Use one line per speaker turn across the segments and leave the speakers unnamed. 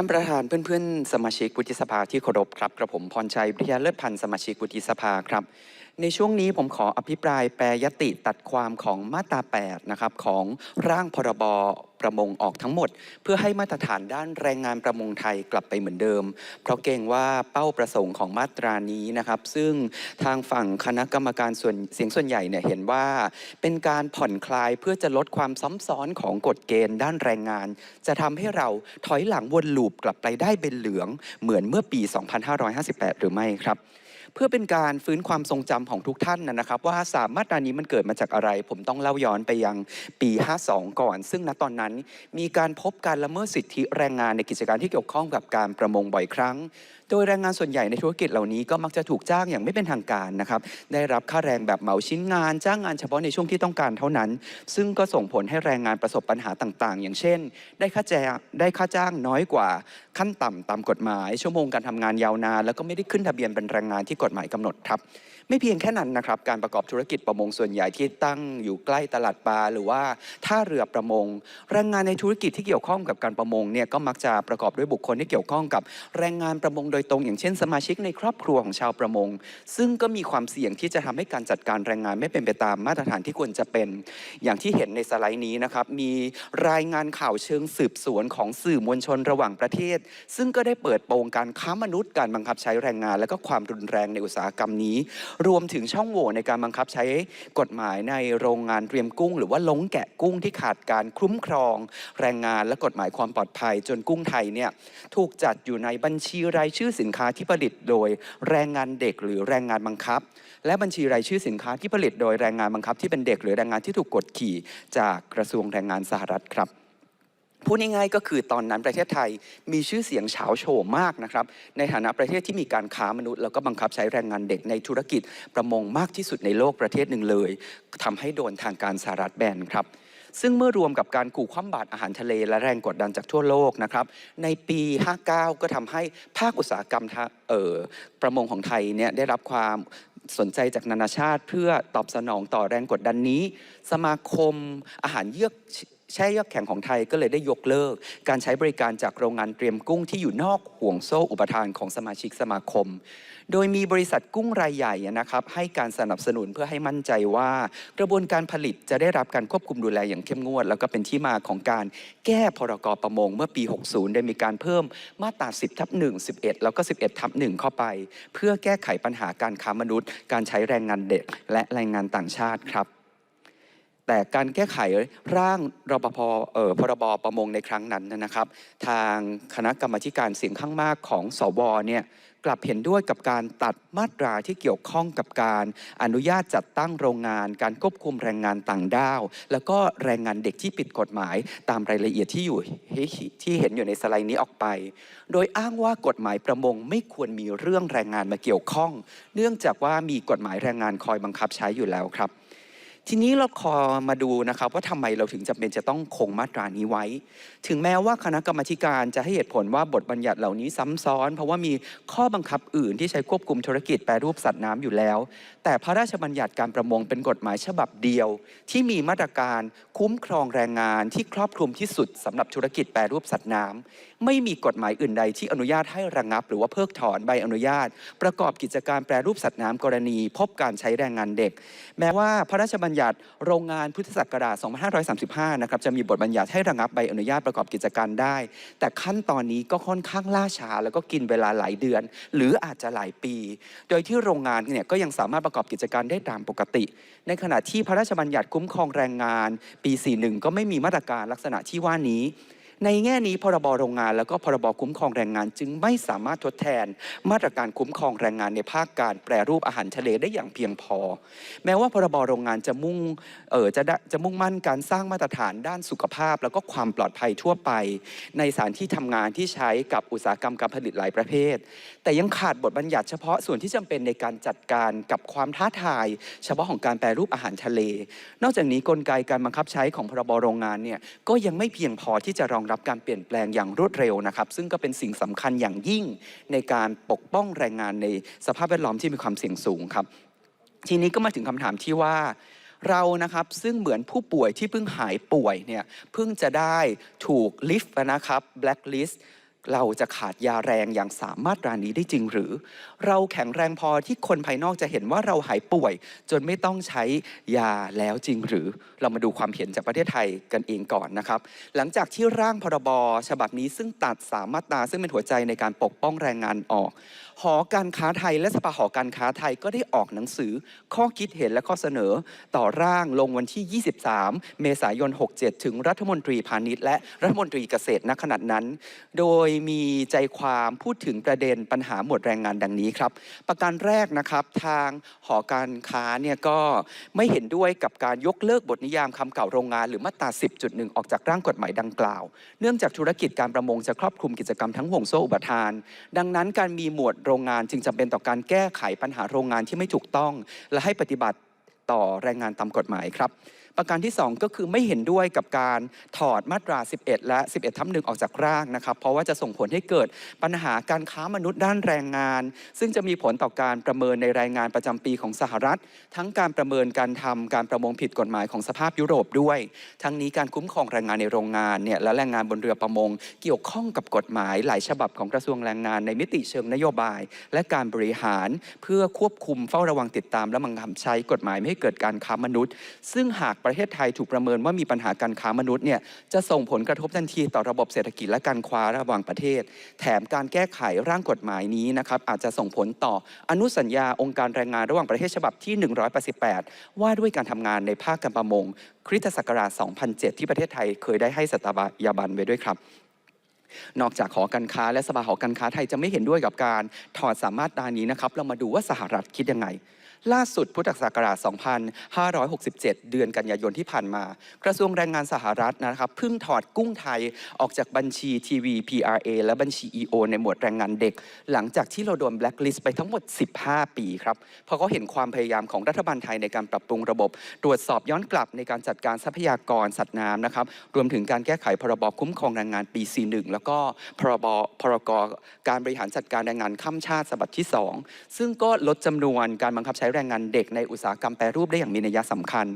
ท่านประธานเพื่อนๆ สมาชิกวุฒิสภาที่เคารพครับกระผมพรชัยพิทยาเลิศพันธ์สมาชิกวุฒิสภาครับ ในช่วงนี้ผมขออภิปรายแปรยติตัดความของมาตรา 8 นะครับของร่างพรบประมงออกทั้งหมด เพื่อให้มาตรฐานด้านแรงงานประมงไทยกลับไปเหมือนเดิม เพราะเกรงว่าเป้าประสงค์ของมาตรานี้นะครับ ซึ่งทางฝั่งคณะกรรมการส่วนเสียงส่วนใหญ่เนี่ยเห็นว่า เป็นการผ่อนคลายเพื่อจะลดความซ้ำซ้อนของกฎเกณฑ์ด้านแรงงาน จะทำให้เราถอยหลังวนลูปกลับไปได้เป็นเหลือง เหมือนเมื่อปี 2558 หรือไม่ครับ พื่อเป็นการฟื้นความทรงจำของทุกท่านนะนะครับ ว่าสามมาตรานี้มันเกิดมาจากอะไร ผมต้องเล่าย้อนไปยังปี 52 ก่อน ซึ่งณตอนนั้นมีการพบการละเมิดสิทธิแรงงานในกิจการที่เกี่ยวข้องกับการประมงบ่อยครั้ง โดยแรงงานส่วนใหญ่ในธุรกิจเหล่านี้ก็มักจะถูกจ้างอย่างไม่เป็นทางการนะครับ ได้รับค่าแรงแบบเหมาชิ้นงาน จ้างงานเฉพาะในช่วงที่ต้องการเท่านั้น ซึ่งก็ส่งผลให้แรงงานประสบปัญหาต่างๆ อย่างเช่น ได้ค่าแจงได้ค่าจ้างน้อยกว่าขั้นต่ำตามกฎหมาย ชั่วโมงการทำงานยาวนาน แล้วก็ไม่ได้ขึ้นทะเบียนเป็นแรงงานที่กฎหมายกำหนดครับ ไม่เพียงแค่นั้นนะครับการประกอบธุรกิจประมงส่วนใหญ่ที่ตั้งอยู่ใกล้ตลาดปลาหรือว่าท่าเรือประมง แรงงานในธุรกิจที่เกี่ยวข้องกับการประมงเนี่ยก็มักจะประกอบด้วยบุคคลที่เกี่ยวข้องกับแรงงานประมงโดยตรง อย่างเช่น สมาชิกในครอบครัวของชาวประมง ซึ่งก็มีความเสี่ยงที่จะทำให้การจัดการแรงงานไม่เป็นไปตามมาตรฐานที่ควรจะเป็น อย่างที่เห็นในสไลด์นี้นะครับมีรายงานข่าวเชิงสืบสวนของสื่อมวลชนระหว่างประเทศ ซึ่งก็ได้เปิดโปงการค้ามนุษย์การบังคับใช้แรงงาน และก็ความรุนแรงในอุตสาหกรรมนี้รวมถึงช่องโหว่ในการบังคับใช้กฎหมายในโรงงานเตรียมกุ้ง หรือว่าลงแกะกุ้งที่ขาดการคุ้มครอง แรงงานและกฎหมายความปลอดภัย จนกุ้งไทยเนี่ยถูกจัดอยู่ในบัญชีรายชื่อสินค้าที่ผลิตโดยแรงงานเด็กหรือแรงงานบังคับ และบัญชีรายชื่อสินค้าที่ผลิตโดยแรงงานบังคับที่เป็นเด็กหรือแรงงานที่ถูกกดขี่ จากกระทรวงแรงงานสหรัฐครับ พูดง่ายๆก็คือตอนนั้นประเทศไทยมีชื่อเสียงเฉาโฉมมากนะครับ ในฐานะประเทศที่มีการค้ามนุษย์ แล้วก็บังคับใช้แรงงานเด็กในธุรกิจประมงมากที่สุดในโลกประเทศหนึ่งเลยทำให้โดนทางการสหรัฐแบนครับซึ่งเมื่อรวมกับการขู่คว่ำบาตรอาหารทะเลและแรงกดดันจากทั่วโลกนะครับ ในปี 59 ก็ทำให้ภาคอุตสาหกรรมออประมงของไทยเนี่ยได้รับความสนใจจากนานาชาติ เพื่อตอบสนองต่อแรงกดดันนี้ สมาคมอาหารเยือก แช่เยือกแข็งของไทยก็เลยได้ยกเลิก การใช้บริการจากโรงงานเตรียมกุ้งที่อยู่นอกห่วงโซ่อุปทานของสมาชิกสมาคม โดยมีบริษัทกุ้งรายใหญ่นะครับให้การสนับสนุนเพื่อให้มั่นใจว่า กระบวนการผลิตจะได้รับการควบคุมดูแลอย่างเข้มงวด แล้วก็เป็นที่มาของการแก้พรกประมงเมื่อปี 60 ได้มีการเพิ่มมาตรา 10ทับ1 11 แล้วก็ 11ทับ1เข้าไป เพื่อแก้ไขปัญหาการค้ามนุษย์ การใช้แรงงานเด็กและแรงงานต่างชาติครับ แต่การแก้ไขร่างรปภเอ่อพรบประมงในครั้งนั้นนะครับ ทางคณะกรรมธิการเสียงข้างมากของสวเนี่ยกลับเห็นด้วยกับการตัดมาตราที่เกี่ยวข้องกับการอนุญาตจัดตั้งโรงงาน การควบคุมแรงงานต่างด้าว แล้วก็แรงงานเด็กที่ผิดกฎหมาย ตามรายละเอียดที่อยู่ที่เห็นอยู่ในสไลด์นี้ออกไป โดยอ้างว่ากฎหมายประมงไม่ควรมีเรื่องแรงงานมาเกี่ยวข้อง เนื่องจากว่ามีกฎหมายแรงงานคอยบังคับใช้อยู่แล้วครับ ทีนี้เราขอมาดูนะครับว่าทำไมเราถึงจำเป็นจะต้องคงมาตรานี้ไว้ ถึงแม้ว่าคณะกรรมการจะให้เหตุผลว่าบทบัญญัติเหล่านี้ซ้ำซ้อน เพราะว่ามีข้อบังคับอื่นที่ใช้ควบคุมธุรกิจแปรรูปสัตว์น้ำอยู่แล้ว แต่พระราชบัญญัติการประมงเป็นกฎหมายฉบับเดียว ที่มีมาตรการคุ้มครองแรงงานที่ครอบคลุมที่สุดสำหรับธุรกิจแปรรูปสัตว์น้ำไม่มีกฎหมายอื่นใดที่อนุญาตให้ระงับ หรือว่าเพิกถอนใบอนุญาต ประกอบกิจการแปรรูปสัตว์น้ำกรณี พบการใช้แรงงานเด็ก แม้ว่าพระราชบัญญัติโรงงานพุทธศักราช 2535 นะครับ จะมีบทบัญญัติให้ระงับใบอนุญาตประกอบกิจการได้ แต่ขั้นตอนนี้ก็ค่อนข้างล่าช้า แล้วก็กินเวลาหลายเดือน หรืออาจจะหลายปี โดยที่โรงงานเนี่ยก็ยังสามารถประกอบกิจการได้ตามปกติ ในขณะที่พระราชบัญญัติคุ้มครองแรงงาน ปี 41 ก็ไม่มีมาตรการลักษณะที่ว่านี้ ในแง่นี้พรบโรงงาน แล้วก็พรบคุ้มครองแรงงาน จึงไม่สามารถทดแทน มาตรการคุ้มครองแรงงานในภาคการแปรรูปอาหารทะเลได้อย่างเพียงพอ แม้ว่าพรบโรงงานจะมุ่งเออจะจะมุ่งมั่นการสร้างมาตรฐานด้านสุขภาพ แล้วก็ความปลอดภัยทั่วไป ในสถานที่ทำงานที่ใช้กับอุตสาหกรรมการผลิตหลายประเภท แต่ยังขาดบทบัญญัติเฉพาะส่วนที่จำเป็นในการจัดการกับความท้าทาย เฉพาะของการแปรรูปอาหารทะเล นอกจากนี้กลไกการบังคับใช้ของพรบโรงงานเนี่ยก็ยังไม่เพียงพอที่จะรองรับการเปลี่ยนแปลงอย่างรวดเร็วนะครับ ซึ่งก็เป็นสิ่งสำคัญอย่างยิ่งในการปกป้องแรงงานในสภาพแวดล้อมที่มีความเสี่ยงสูงครับ ทีนี้ก็มาถึงคำถามที่ว่าเรานะครับซึ่งเหมือนผู้ป่วยที่เพิ่งหายป่วยเนี่ยเพิ่งจะได้ถูกลิฟต์นะครับแบล็คลิสต์ เราจะขาดยาแรงอย่างสามารถรานี้ได้จริงหรือ เราแข็งแรงพอที่คนภายนอกจะเห็นว่าเราหายป่วย จนไม่ต้องใช้ยาแล้วจริงหรือ เรามาดูความเห็นจากประเทศไทยกันเองก่อนนะครับ หลังจากที่ร่างพรบฉบับนี้ซึ่งตัดสามมาตราซึ่งเป็นหัวใจในการปกป้องแรงงานออก หอการค้าไทยและสภาหอการค้าไทยก็ได้ออกหนังสือ ข้อคิดเห็นและข้อเสนอ ต่อร่างลงวันที่ 23 เมษายน 67 ถึงรัฐมนตรีพาณิชย์และรัฐมนตรีเกษตรณขณะนั้น โดยมีใจความพูดถึงประเด็นปัญหาหมวดแรงงานดังนี้ครับ ประการแรกนะครับทางหอการค้าเนี่ยก็ไม่เห็นด้วยกับการยกเลิกบทนิยามคำเก่าโรงงานหรือมาตรา 10.1 ออกจากร่างกฎหมายดังกล่าว เนื่องจากธุรกิจการประมงจะครอบคลุมกิจกรรมทั้งห่วงโซ่อุปทาน ดังนั้นการมีหมวดโรงงานจึงจำเป็นต่อการแก้ไขปัญหาโรงงานที่ไม่ถูกต้อง และให้ปฏิบัติต่อแรงงานตามกฎหมายครับ ประการที่ 2 ก็คือไม่เห็นด้วยกับการถอดมาตรา 11 และ 11ทับหนึ่งออกจากร่างนะครับ เพราะว่าจะส่งผลให้เกิดปัญหาการค้ามนุษย์ด้านแรงงาน ซึ่งจะมีผลต่อการประเมินในรายงานประจำปีของสหรัฐ ทั้งการประเมินการทำการประมงผิดกฎหมายของสภาพยุโรปด้วย ทั้งนี้การคุ้มครองแรงงานในโรงงานเนี่ยและแรงงานบนเรือประมง เกี่ยวข้องกับกฎหมายหลายฉบับของกระทรวงแรงงานในมิติเชิงนโยบาย และการบริหาร เพื่อควบคุมเฝ้าระวังติดตาม และบังคับใช้กฎหมายไม่ให้เกิดการค้ามนุษย์ ซึ่งหากประเทศไทยถูกประเมินว่ามีปัญหาการค้ามนุษย์เนี่ยจะส่งผลกระทบทันทีต่อระบบเศรษฐกิจและการคว้าระหว่างประเทศ แถมการแก้ไขร่างกฎหมายนี้นะครับอาจจะส่งผลต่ออนุสัญญาองค์การแรงงานระหว่างประเทศฉบับที่ 188 ว่าด้วยการทำงานในภาคการประมงคริสตศักราช 2007 ที่ประเทศไทยเคยได้ให้สัตยาบันไว้ด้วยครับนอกจากหอการค้าและสภาหอการค้าไทยจะไม่เห็นด้วยกับการถอดสามารถตานี้นะครับ เรามาดูว่าสหรัฐคิดยังไงล่าสุดพุทธศักราช 2567 เดือนกันยายนที่ผ่านมา กระทรวงแรงงานสหรัฐนะครับเพิ่งถอดกุ้งไทยออกจากบัญชีทีวี PRA และบัญชี EO ในหมวดแรงงานเด็ก หลังจากที่เราโดนแบล็คลิสต์ไปทั้งหมด 15 ปีครับเพราะเขาเห็นความพยายามของรัฐบาลไทยในการปรับปรุงระบบ ตรวจสอบย้อนกลับในการจัดการทรัพยากรสัตว์น้ำนะครับรวมถึงการแก้ไขพรบคุ้มครองแรงงานปี 41 แล้วก็พรบพรกการบริหารจัดการแรงงานข้ามชาติฉบับที่ 2 ซึ่งก็ลดจำนวนการบังคับใช้แรงงานเด็กในอุตสาหกรรมแปรรูปได้อย่างมีนัยสำคัญ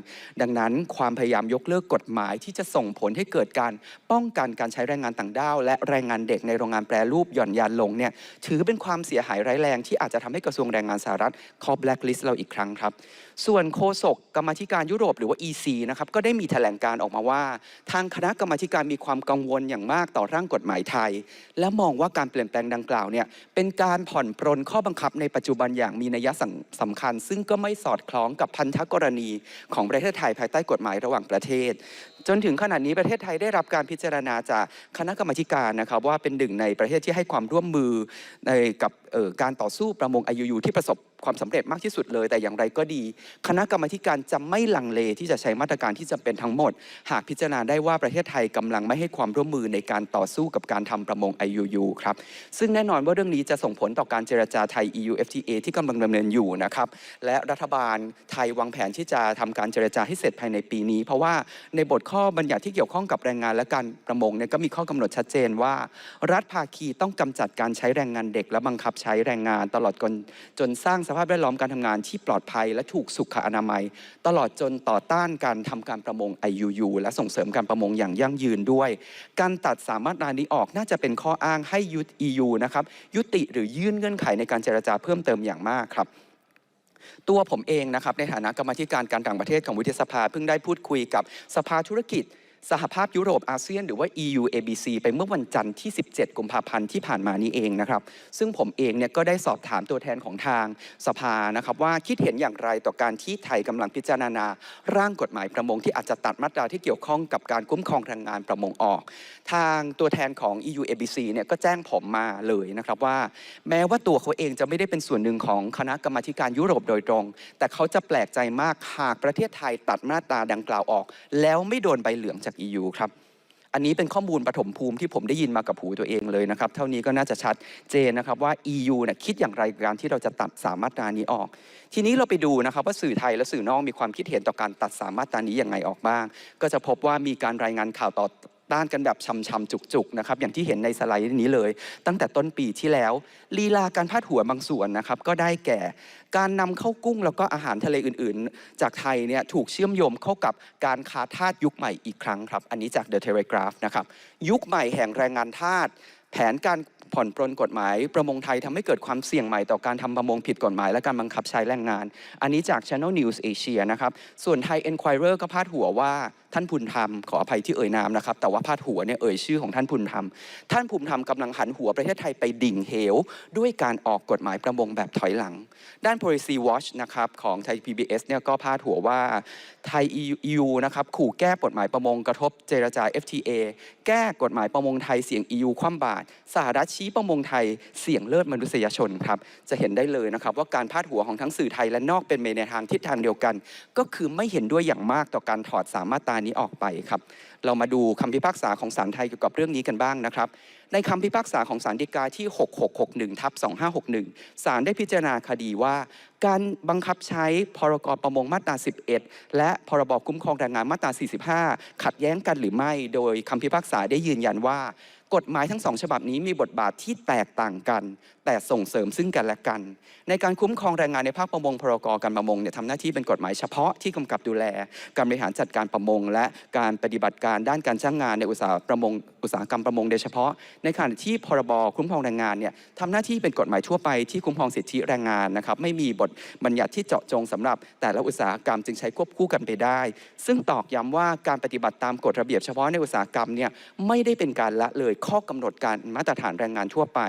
ดังนั้นความพยายามยกเลิกกฎหมายที่จะส่งผลให้เกิดการป้องกันการใช้แรงงานต่างด้าว และแรงงานเด็กในโรงงานแปรรูปหย่อนยานลงเนี่ยถือเป็นความเสียหายร้ายแรงที่อาจจะทำให้กระทรวงแรงงานสหรัฐคอแบล็คลิสต์เราอีกครั้งครับ ส่วนโฆษกกรรมธิการยุโรปหรือว่า EC นะครับก็ได้มีแถลงการออกมาว่า ทางคณะกรรมธิการมีความกังวลอย่างมากต่อร่างกฎหมายไทย และมองว่าการเปลี่ยนแปลงดังกล่าวเนี่ยเป็นการผ่อนปรนข้อบังคับในปัจจุบันอย่างมีนัยสำสำคัญซึ่งก็ไม่สอดคล้องกับพันธกรณีของประเทศไทยภายใต้กฎหมายระหว่างประเทศ จนถึงขณะนี้ประเทศไทยได้รับการพิจารณาจากคณะกรรมการนะครับว่าเป็นหนึ่งในประเทศที่ให้ความร่วมมือในกับการต่อสู้ประมง IUU ที่ประสบความสำเร็จมากที่สุดเลย แต่อย่างไรก็ดี คณะกรรมการจะไม่ลังเลที่จะใช้มาตรการที่จำเป็นทั้งหมด หากพิจารณาได้ว่าประเทศไทยกำลังไม่ให้ความร่วมมือในการต่อสู้กับการทำประมง IUU ครับซึ่งแน่นอนว่าเรื่องนี้จะส่งผลต่อการเจรจาไทย EU FTA ที่กำลังดำเนินอยู่นะครับและรัฐบาลไทยวางแผนที่จะทำการเจรจาให้เสร็จภายในปีนี้ เพราะว่าในบทข้อบัญญัติที่เกี่ยวข้องกับแรงงานและการประมงเนี่ยก็มีข้อกำหนดชัดเจนว่า รัฐภาคีต้องกำจัดการใช้แรงงานเด็ก และบังคับใช้แรงงานตลอดจนจนสร้างสภาพแวดล้อมการทำงานที่ปลอดภัย และถูกสุขอนามัย ตลอดจนต่อต้านการทำการประมง IUU และส่งเสริมการประมงอย่างยั่งยืนด้วย การตัดสามารถนานี้ออกน่าจะเป็นข้ออ้างให้ยุด EU นะครับยุติหรือยื่นเงื่อนไขในการเจรจาเพิ่มเติมอย่างมากครับ ตัวผมเองนะครับในฐานะกรรมธิการการต่างประเทศของวุฒิสภาเพิ่งได้พูดคุยกับสภาธุรกิจ สหภาพยุโรปอาเซียนหรือว่า EU ABC ไปเมื่อวันจันทร์ที่ 17 กุมภาพันธ์ที่ผ่านมานี้เองนะครับ ซึ่งผมเองเนี่ยก็ได้สอบถามตัวแทนของทางสภานะครับว่าคิดเห็นอย่างไรต่อการที่ไทยกำลังพิจารณา ร่างกฎหมายประมงที่อาจจะตัดมาตราที่เกี่ยวข้องกับการคุ้มครองแรงงานประมงออก ทางตัวแทนของ EU ABC เนี่ยก็แจ้งผมมาเลยนะครับว่า แม้ว่าตัวเขาเองจะไม่ได้เป็นส่วนหนึ่งของคณะกรรมาการยุโรปโดยตรง แต่เขาจะแปลกใจมากหากประเทศไทยตัดมาตราดังกล่าวออก แล้วไม่โดนใบเหลืองจาก EU ครับอันนี้เป็นข้อมูลปฐมภูมิที่ผมได้ยินมากับหูตัวเองเลยนะครับ เท่านี้ก็น่าจะชัดเจนนะครับว่า EU เนี่ยคิดอย่างไรการที่เราจะตัดสามมาตรานี้ออก ทีนี้เราไปดูนะครับว่าสื่อไทยและสื่อนอกมีความคิดเห็นต่อการตัดสามมาตรานี้อย่างไรออกบ้าง ก็จะพบว่ามีการรายงานข่าวต่อ ต้านกันแบบช้ำๆจุกๆนะครับอย่างที่เห็นในสไลด์นี้เลย ตั้งแต่ต้นปีที่แล้ว ลีลาการพาดหัวบางส่วนนะครับก็ได้แก่ การนำเข้ากุ้งแล้วก็อาหารทะเลอื่นๆ จากไทยเนี่ยถูกเชื่อมโยงเข้ากับการค้าทาสยุคใหม่อีกครั้งครับอันนี้จาก The Telegraph นะครับยุคใหม่แห่งแรงงานทาสแผนการผ่อนปรนกฎหมาย ประมงไทยทำให้เกิดความเสี่ยงใหม่ต่อการทำประมงผิดกฎหมาย และการบังคับใช้แรงงาน อันนี้จาก Channel News Asia นะครับ ส่วนไทย Enquirer ก็พาดหัวว่า ท่านพุนธรรมขออภัยที่เอ่ยนามนะครับ แต่ว่าพาดหัวเนี่ยเอ่ยชื่อของท่านพุนธรรม ท่านภูมิธรรมกำลังหันหัวประเทศไทยไปดิ่งเหว ด้วยการออกกฎหมายประมงแบบถอยหลัง ด้าน Policy Watch นะครับของไทย PBS เนี่ยก็พาดหัวว่าไทย EU นะครับขู่แก้กฎหมายประมงกระทบเจรจา FTA แก้กฎหมายประมงไทยเสี่ยง EU คว่ำบาตรสหรัฐชี้ประมงไทยเสี่ยงเลิศมนุษยชนครับจะเห็นได้เลยนะครับว่าการพาดหัวของทั้งสื่อไทยและนอกเป็นไปในทางทิศทางเดียวกัน ก็คือไม่เห็นด้วยอย่างมากต่อการถอดสามมาตรานี้ออกไปครับ เรามาดูคำพิพากษาของศาลไทยเกี่ยวกับเรื่องนี้กันบ้างนะครับ ในคำพิพากษาของศาลฎีกาที่ 6661ทับ2561ศาลได้พิจารณาคดีว่า การบังคับใช้พรกประมงมาตรา 11 และพรบคุ้มครองแรงงานมาตรา 45 ขัดแย้งกันหรือไม่ โดยคำพิพากษาได้ยืนยันว่า กฎหมายทั้งสองฉบับนี้มีบทบาทที่แตกต่างกันแต่ส่งเสริมซึ่งกันและกัน ในการคุ้มครองแรงงานในภาคประมงพรกการประมงเนี่ยทำหน้าที่เป็นกฎหมายเฉพาะที่กำกับดูแล การบริหารจัดการประมง และการปฏิบัติการด้านการจ้างงานในอุตสาหประมงอุตสาหกรรมประมงโดยเฉพาะ ในขณะที่พรบคุ้มครองแรงงานเนี่ยทำหน้าที่เป็นกฎหมายทั่วไปที่คุ้มครองสิทธิแรงงานนะครับไม่มีบทบัญญัติที่เจาะจงสำหรับ แต่ละอุตสาหกรรมจึงใช้ควบคู่กันไปได้ ซึ่งตอกย้ำว่าการปฏิบัติตามกฎระเบียบเฉพาะในอุตสาหกรรมเนี่ยไม่ได้เป็นการละเลยข้อกำหนดการมาตรฐานแรงงานทั่วไป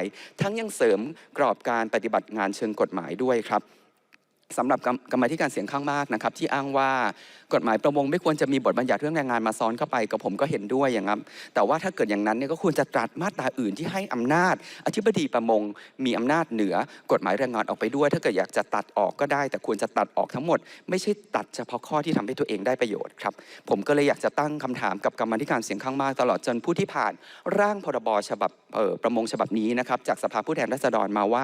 ทั้งยังเสริมกรอบการปฏิบัติงานเชิงกฎหมายด้วยครับ สำหรับกรรมกรรมาธิการเสียงข้างมากนะครับ ที่อ้างว่ากฎหมายประมงไม่ควรจะมีบทบัญญัติเรื่องแรงงานมาซ้อนเข้าไปกับผมก็เห็นด้วยอย่างนั้นแต่ว่าถ้าเกิดอย่างนั้นเนี่ยก็ควรจะตรัสมาตราอื่นที่ให้อำนาจ อธิบดีประมงมีอำนาจเหนือกฎหมายแรงงานออกไปด้วย ถ้าเกิดอยากจะตัดออกก็ได้ แต่ควรจะตัดออกทั้งหมด ไม่ใช่ตัดเฉพาะข้อที่ทำให้ตัวเองได้ประโยชน์ครับผมก็เลยอยากจะตั้งคำถามกับกรรมาธิการเสียงข้างมาก ตลอดจนผู้ที่ผ่านร่างพรบฉบับประมงฉบับนี้นะครับจากสภาผู้แทนราษฎรมาว่า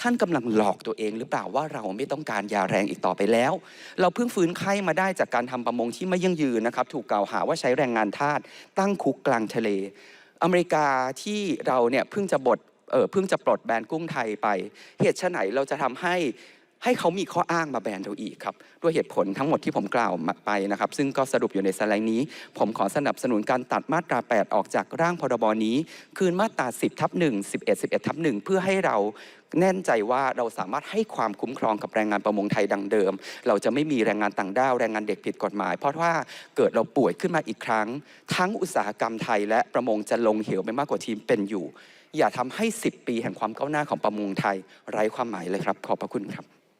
ท่านกำลังหลอกตัวเองหรือเปล่าว่าเราไม่ต้องการยาแรงอีกต่อไปแล้ว เราเพิ่งฟื้นไข้มาได้จากการทำประมงที่ไม่ยั่งยืนนะครับ ถูกกล่าวหาว่าใช้แรงงานทาสตั้งคุกกลางทะเล อเมริกาที่เราเนี่ยเพิ่งจะบดเออเพิ่งจะปลดแบนกุ้งไทยไป เหตุไฉนเราจะทำให้ ให้เขามีข้ออ้างมาแบนเราอีกครับด้วยเหตุผลทั้งหมดที่ผมกล่าวไปนะครับซึ่งก็สรุปอยู่ในสไลด์นี้ ผมขอสนับสนุนการตัดมาตรา 8 ออกจากร่างพรบนี้ คืนมาตรา 10 ทับ 1 11 11 ทับ 1 เพื่อให้เราแน่นใจว่าเราสามารถให้ความคุ้มครองกับแรงงานประมงไทยดังเดิม เราจะไม่มีแรงงานต่างด้าวแรงงานเด็กผิดกฎหมาย เพราะว่าเกิดเราป่วยขึ้นมาอีกครั้ง ทั้งอุตสาหกรรมไทยและประมงจะลงเหวไปมากกว่าทีมเป็นอยู่ อย่าทำให้ 10 ปีแห่งความก้าวหน้าของประมงไทยไร้ความหมายเลยครับ ขอบพระคุณครับ